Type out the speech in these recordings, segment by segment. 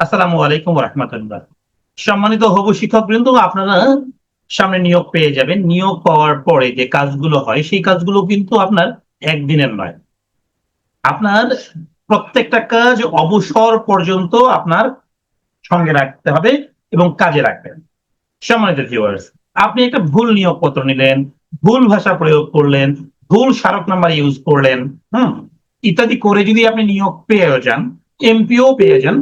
আসসালামু আলাইকুম রহমতুল্লাহ সম্মানিত হবু শিক্ষক বৃন্দ আপনারা সামনে নিয়োগ পেয়ে যাবেন। নিয়োগ পাওয়ার পরে যে কাজগুলো হয়, সেই কাজগুলো কিন্তু আপনার একদিনের নয়। আপনার প্রত্যেকটা কাজ অবসর পর্যন্ত আপনার সঙ্গে রাখতে হবে এবং কাজে রাখবেন। সম্মানিত ভিউয়ার্স আপনি একটা ভুল নিয়োগপত্র নিলেন, ভুল ভাষা প্রয়োগ করলেন, ভুল স্মারক নাম্বার ইউজ করলেন, হুম, ইত্যাদি করে যদি আপনি নিয়োগ পেয়ে যান এমপিও পেয়ে যান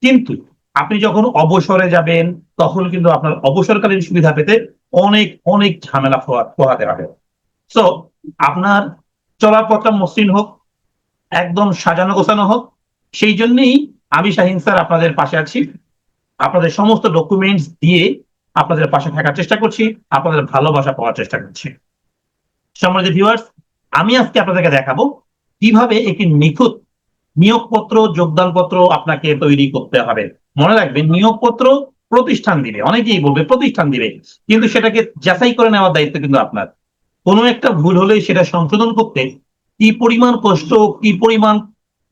কিন্তু আপনি যখন অবসরে যাবেন, তখন কিন্তু আপনার অবসরকালীন সুবিধা পেতে অনেক অনেক ঝামেলা পোহা- পোহাতে হবে। সো আপনার চলার পথটা মসৃণ হোক, একদম সাজানো গোছানো হোক, সেই জন্যই আমি শাহিন স্যার আপনাদের পাশে আছি। আপনাদের সমস্ত ডকুমেন্টস দিয়ে আপনাদের পাশে থাকার চেষ্টা করছি, আপনাদের ভালোবাসা পাওয়ার চেষ্টা করছি। সম্মানিত ভিউয়ার্স আমি আজকে আপনাদেরকে দেখাবো কীভাবে একটি নিখুঁত নিয়োগপত্র, যোগদানপত্র আপনাকে তৈরি করতে হবে। মনে রাখবেন, নিয়োগপত্র প্রতিষ্ঠান দিবে। অনেকেই বলবে, প্রতিষ্ঠান দিবে। কিন্তু সেটাকে যাচাই করে নেওয়ার দায়িত্ব কিন্তু আপনার। কোনো একটা ভুল হলে সেটা সংশোধন করতে কি পরিমাণ কষ্ট, কি পরিমাণ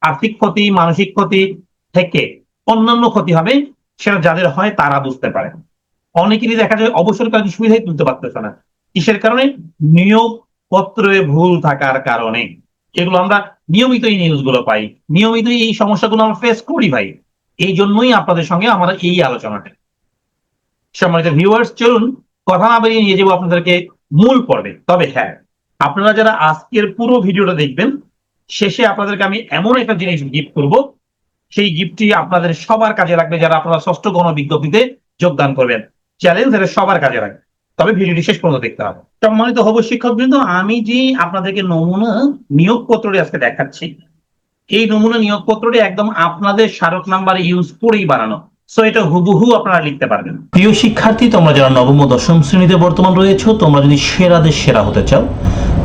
আর্থিক ক্ষতি, মানসিক ক্ষতি থেকে অন্যান্য ক্ষতি হবে, সেটা যাদের হয় তারা বুঝতে পারে। অনেকেরই দেখা যায়, অবসর অবসরকালীন সুবিধাই তুলতে পারতেছে না। কিসের কারণে? নিয়োগ পত্রে ভুল থাকার কারণে। এগুলো আমরা নিয়মিত এই নিউজগুলো পাই, নিয়মিত এই সমস্যাগুলো আমরা ফেস করি ভাই। এই জন্যই আপনাদের সঙ্গে আমরা এই আলোচনাটা। সম্মানিত ভিউয়ার্স চলুন কথা না বেরিয়ে নিয়ে যাব আপনাদেরকে মূল পর্বে। তবে হ্যাঁ আপনারা যারা আজকের পুরো ভিডিওটা দেখবেন, শেষে আপনাদেরকে আমি এমন একটা জিনিস গিফট করব। সেই গিফটটি আপনাদের সবার কাজে লাগবে, যারা আপনারা ষষ্ঠ গণ বিজ্ঞপ্তিতে যোগদান করবেন। চ্যালেঞ্জ এটা সবার কাজে লাগবে। তবে ভিডিওটি শেষ পর্যন্ত দেখতে হবে। সম্মানিত হব শিক্ষক কিন্তু আমি যে আপনাদেরকে নমুনা নিয়োগপত্রটি আজকে দেখাচ্ছি, এই নমুনা নিয়োগপত্রটি একদম আপনাদের স্মারক নাম্বার ইউজ করেই বানানো। সো এটা হুবহু আপনারা লিখতে পারবেন। প্রিয় শিক্ষার্থী, তোমরা যারা নবম ও দশম শ্রেণীতে বর্তমান রয়েছে, তোমরা যদি সেরাদের সেরা হতে চাও,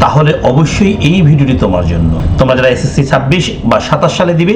তাহলে অবশ্যই এই ভিডিওটি তোমার জন্য। তোমরা যারা এসএসসি ছাব্বিশ বা সাতাশ সালে দিবে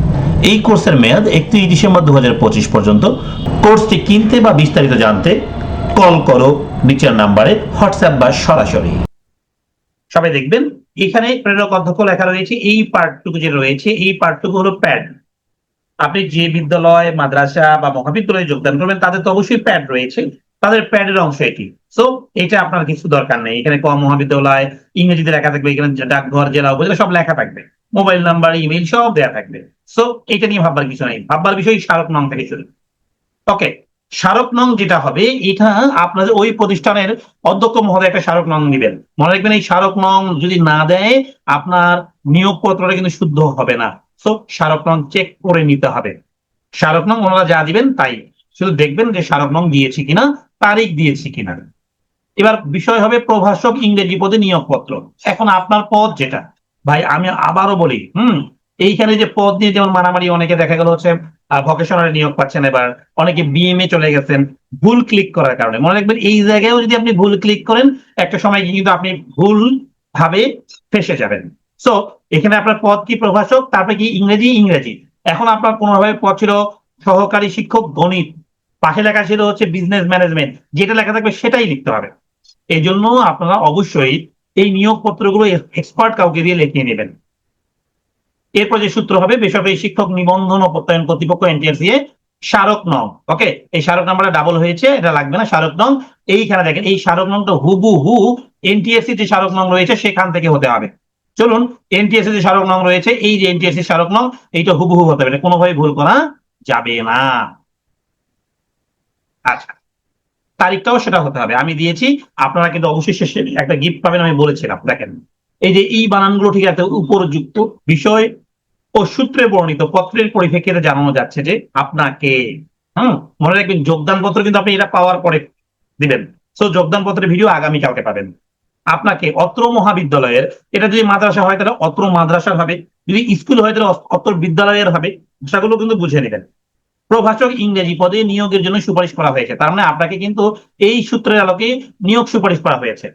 এই কোর্সের মেয়াদ একত্রিশ ডিসেম্বর দু হাজার পঁচিশ পর্যন্ত। কোর্সটি কিনতে বা বিস্তারিত জানতে কল করো নিচের নাম্বারে, হোয়াটসঅ্যাপ বা সরাসরি। সবাই দেখবেন, এখানে প্রেরক অধ্যক্ষ লেখা রয়েছে, এই পার্টটুকু যে রয়েছে, এই পার্টটুকু হলো প্যাড। আপনি যে বিদ্যালয়, মাদ্রাসা বা মহাবিদ্যালয়ে যোগদান করবেন তাদের তো অবশ্যই প্যাড রয়েছে। তাদের প্যাডের অংশ এটি। সো এটা আপনার কিছু দরকার নেই। এখানে কম মহাবিদ্যালয় ইংরেজিতে লেখা থাকবে, এখানে ডাকঘর, জেলা, উপজেলা, সব লেখা থাকবে। মোবাইল নাম্বার ইমেল সব দেওয়া থাকবে। সো এটা নিয়ে ভাববার কিছু নেই। ভাববার বিষয় স্মারক নং থেকে শুরু। ওকে স্মারক নং যেটা হবে, এটা আপনাদের ওই প্রতিষ্ঠানের অধ্যক্ষ মহোদয় একটা স্মারক নং দিবেন। মনে রাখবেন, এই স্মারক নং যদি না দেয়, আপনার নিয়োগপত্রটা কিন্তু শুদ্ধ হবে না। সো স্মারক নং চেক করে নিতে হবে। স্মারক নং ওনারা যা দিবেন, তাই। শুধু দেখবেন যে স্মারক নং দিয়েছি কিনা, তারিখ দিয়েছি কিনা। এবার বিষয় হবে প্রভাষক ইংরেজি পদে নিয়োগপত্র। এখন আপনার পদ যেটা ভাই, আমি আবারও বলি, হুম, এইখানে যে পদ নিয়ে যেমন মারামারি অনেকে দেখা গেল হচ্ছে ভকেশনালে নিয়োগ পাচ্ছেন এবার, অনেকে বিএমএ চলে গেছেন, ভুল ক্লিক করার কারণে। মনে রাখবেন, এই জায়গায় যদি আপনি ভুল ক্লিক করেন, একটা সময় কিন্তু আপনি ভুল ভাবে ফেসে যাবেন। সো এখানে আপনার পদ কি প্রভাষক? তারপরে কি ইংরেজি? ইংরেজি। এখন আপনার কোনোভাবে পদ ছিল সহকারী শিক্ষক গণিত। পাশে লেখা ছিল হচ্ছে বিজনেস ম্যানেজমেন্ট যেটা লেখা থাকবে সেটাই লিখতে হবে। এই জন্য আপনারা অবশ্যই এই নিয়োগপত্রগুলো এক্সপার্ট কাউকে দিয়ে লিখিয়ে নেবেন। এরপর যে সূত্র হবে, বেসরকারি শিক্ষক নিবন্ধন ও প্রত্যয়ন কর্তৃপক্ষ এনটিএসসি এ স্মারক নং। ওকে এই স্মারক নাম্বারটা ডাবল হয়েছে, এটা লাগবে না, স্মারক নং। এইখানে দেখেন, এই স্মারক নংটা হুবু হু এনটিএসসি যে স্মারক নং রয়েছে, সেখান থেকে হতে হবে। চলুন এনটিএসসি যে স্মারক নং রয়েছে, এই যে এনটিএসসি স্মারক নং, এইটা হুবহু হতে হবে কোনোভাবে ভুল করা যাবে না। আচ্ছা। তারিখটাও সেটা হতে হবে। আমি দিয়েছি, আপনারা কিন্তু অবশ্যই শেষে একটা গিফট পাবেন, আমি বলেছিলাম। দেখেন, এই যে এই বানানগুলো ঠিক আছে উপরযুক্ত বিষয় ও সূত্রে বর্ণিত, পত্রের পরিপ্রেক্ষিতে জানানো যাচ্ছে যে আপনাকে, হুম, মনে রাখবেন যোগদান পত্র কিন্তু আপনি এটা পাওয়ার পরে দিবেন। সো যোগদান পত্রের ভিডিও আগামী কালকে পাবেন। আপনাকে অত্র মহাবিদ্যালয়ের, এটা যদি মাদ্রাসা হয় তাহলে অত্র মাদ্রাসার হবে, যদি স্কুল হয় তাহলে অত্র বিদ্যালয়ের হবে ভাষাগুলো কিন্তু বুঝে নেবেন। প্রভাষক ইংরেজি পদে নিয়োগের জন্য সুপারিশ করা হয়েছে। তার মানে আপনাকে কিন্তু এই সূত্রের আলোকে নিয়োগ সুপারিশ করা হয়েছে।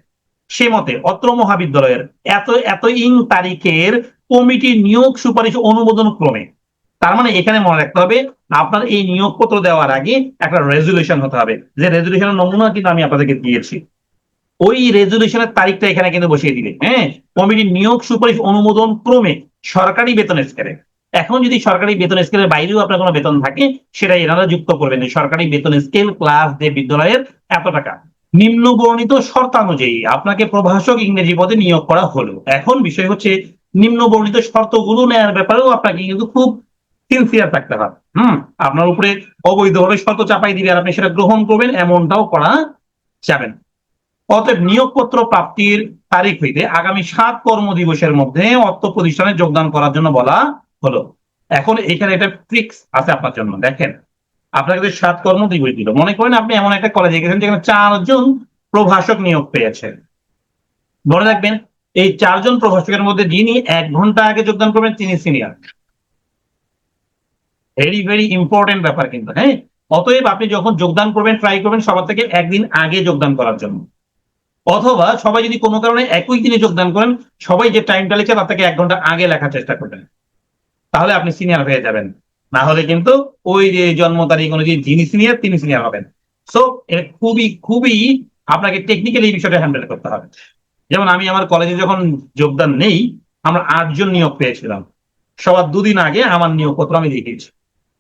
সে মতে অত্র মহাবিদ্যালয়ের এত এত ইং তারিখের কমিটি নিয়োগ সুপারিশ অনুমোদন ক্রমে। তার মানে এখানে মনে রাখতে হবে, আপনার এই নিয়োগপত্র দেওয়ার আগে একটা রেজুলেশন হতে হবে। যে রেজুলেশনের নমুনা কিন্তু আমি আপনাদেরকে দিয়েছি। ওই রেজুলেশনের তারিখটা এখানে কিন্তু বসিয়ে দিবে। হ্যাঁ? কমিটির নিয়োগ সুপারিশ অনুমোদন ক্রমে সরকারি বেতনের স্কেলে। এখন যদি সরকারি বেতন স্কেলের বাইরেও আপনার কোনো বেতন থাকে সেটা এনারা যুক্ত করবেন। সরকারি বেতন স্কেল ক্লাস যে বিদ্যালয়ের এত টাকা। নিম্ন বর্ণিত শর্তানুযায়ী আপনাকে প্রভাষক ইংরেজি পদে নিয়োগ করা হলো। এখন বিষয় হচ্ছে নিম্ন বর্ণিত শর্তগুলো নেওয়ার ব্যাপারেও আপনাকে কিন্তু খুব সিনসিয়ার থাকতে হবে। হুম? আপনার উপরে অবৈধভাবে শর্ত চাপাই দিবে আর আপনি সেটা গ্রহণ করবেন, এমনটাও করা যাবেন অতএব নিয়োগপত্র প্রাপ্তির তারিখ হইতে আগামী সাত কর্মদিবসের মধ্যে অর্থ প্রতিষ্ঠানে যোগদান করার জন্য বলা হলো। এখন এখানে একটা ট্রিক্স আছে আপনার জন্য, দেখেন। আপনাকে যে সাত কর্ম কর্মদিবস দিল, মনে করেন আপনি এমন একটা কলেজে গেছেন যেখানে চারজন প্রভাষক নিয়োগ পেয়েছেন। মনে রাখবেন, এই চারজন প্রভাষকের মধ্যে যিনি এক ঘণ্টা আগে যোগদান করবেন তিনি সিনিয়র ভেরি ভেরি ইম্পর্টেন্ট ব্যাপার কিন্তু হ্যাঁ? অতএব আপনি যখন যোগদান করবেন ট্রাই করবেন, সবার থেকে একদিন আগে যোগদান করার জন্য। অথবা সবাই যদি কোনো কারণে একই দিনে যোগদান করেন, সবাই যে টাইমটা লিখে তার থেকে এক ঘণ্টা আগে লেখার চেষ্টা করবেন। তাহলে আপনি সিনিয়র হয়ে যাবেন। না হলে কিন্তু ওই যে জন্ম তারিখ অনুযায়ী যিনি সিনিয়র তিনি সিনিয়র হবেন। সো এটা খুবই খুবই আপনাকে টেকনিক্যালি এই বিষয়টা হ্যান্ডেল করতে হবে। যেমন আমি আমার কলেজে যখন যোগদান নেই, আমরা আটজন নিয়োগ পেয়েছিলাম। সবার দুদিন আগে আমার নিয়োগপত্র আমি দেখিয়েছি।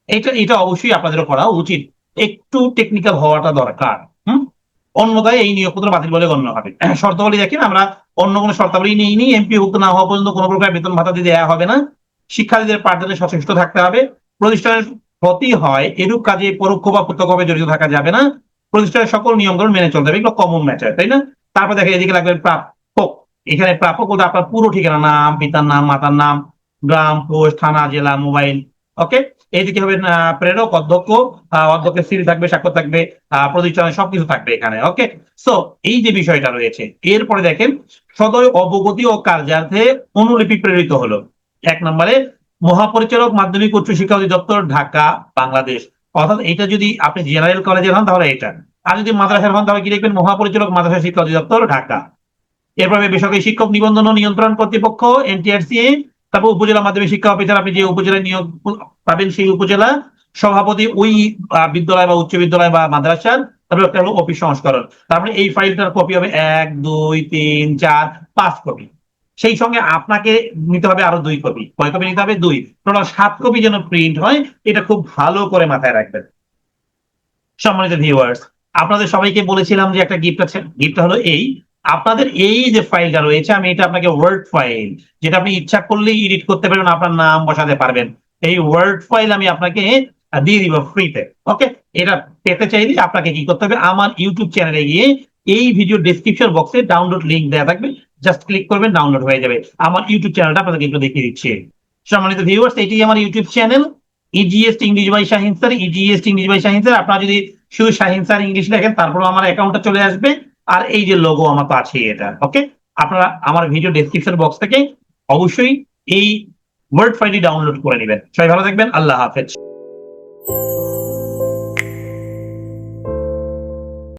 এটা এটা অবশ্যই আপনাদের করা উচিত। একটু টেকনিক্যাল হওয়াটা দরকার, হুম? অন্যথায় এই নিয়োগপত্র বাতিল বলে গণ্য হবে। শর্তাবলী দেখেন, আমরা অন্য কোনো শর্তাবলী নেই নি এমপি ভুক্ত না হওয়া পর্যন্ত কোনো প্রকার বেতন ভাতা দিয়ে দেওয়া হবে না। শিক্ষার্থীদের পাঠদানে সচেষ্ট থাকতে হবে। প্রতিষ্ঠানের ক্ষতি হয় এরূপ কাজে পরোক্ষ বা প্রত্যক্ষভাবে জড়িত থাকা যাবে না। প্রতিষ্ঠানের সকল নিয়মকানুন মেনে চলতে হবে। এগুলো কমন ম্যাটার তাই না? তারপর দেখা এদিকে লাগবে প্রাপক। এখানে প্রাপক বলতে আপনার পুরো ঠিকানা নাম পিতার নাম মাতার নাম গ্রাম পোস্ট থানা জেলা মোবাইল ওকে এইদিকে হবে? প্রেরক অধ্যক্ষ অধ্যক্ষের সিল থাকবে স্বাক্ষর থাকবে আহ, প্রতিষ্ঠানের সবকিছু থাকবে এখানে ওকে সো এই যে বিষয়টা রয়েছে এরপরে দেখেন সদয় অবগতি ও কার্যার্থে অনুলিপি প্রেরিত হলো। এক নম্বরে মহাপরিচালক মাধ্যমিক উচ্চ শিক্ষা অধিদপ্তর ঢাকা, বাংলাদেশ। অর্থাৎ এটা যদি আপনি জেনারেল কলেজের হন তাহলে এটা আর যদি মাদ্রাসার হন তাহলে কি লিখবেন মহাপরিচালক মাদ্রাসা শিক্ষা অধিদপ্তর ঢাকা। এরপরে বেসরকারি শিক্ষক নিবন্ধন ও নিয়ন্ত্রণ কর্তৃপক্ষ এনটিআরসি তারপর উপজেলা মাধ্যমিক শিক্ষা অফিসার, আপনি যে উপজেলায় নিয়োগ পাবেন সেই উপজেলা সভাপতি ওই বিদ্যালয় বা উচ্চ বিদ্যালয় বা মাদ্রাসার, তারপরে একটা অফিস সংস্করণ। তারপরে এই ফাইলটার কপি হবে এক, দুই, তিন, চার, পাঁচ কপি সেই সঙ্গে আপনাকে নিতে হবে আরও দুই কপি। কয় কপি নিতে হবে? দুই। টোটাল সাত কপি যেন প্রিন্ট হয়, এটা খুব ভালো করে মাথায় রাখবেন। সম্মানিত ভিউয়ার্স আপনাদের সবাইকে বলেছিলাম যে একটা গিফট আছে। গিফট হলো এই। আপনাদের এই যে ফাইলটা রয়েছে, আমি এটা আপনাকে ওয়ার্ড ফাইল যেটা আপনি ইচ্ছা করলেই এডিট করতে পারবেন, আপনার নাম বসাতে পারবেন। এই ওয়ার্ড ফাইল আমি আপনাকে দিয়ে দিব ফ্রিতে ওকে এটা পেতে চাইলে আপনাকে কি করতে হবে? আমার ইউটিউব চ্যানেলে গিয়ে এই ভিডিও ডেসক্রিপশন বক্সে ডাউনলোড লিংক দেওয়া থাকবে। জাস্ট ক্লিক করবেন ডাউনলোড হয়ে যাবে। আমার ইউটিউব চ্যানেলটা আপনাদেরকে একটু দেখিয়ে দিচ্ছি। সম্মানিত ভিউয়ার্স এটি আমার YouTube channel EGS English by Shahin sir EGS English by Shahin sir আপনারা যদি শুধু শাহিন স্যার ইংলিশ লেখেন তারপর আমার অ্যাকাউন্টটা চলে আসবে। আর এই যে লোগো আমার আছে এটা ওকে আপনারা আমার ভিডিও ডেসক্রিপশন বক্স থেকে অবশ্যই এই ওয়ার্ড ফাইলটি ডাউনলোড করে নেবেন। সবাই ভালো থাকবেন, আল্লাহ হাফেজ।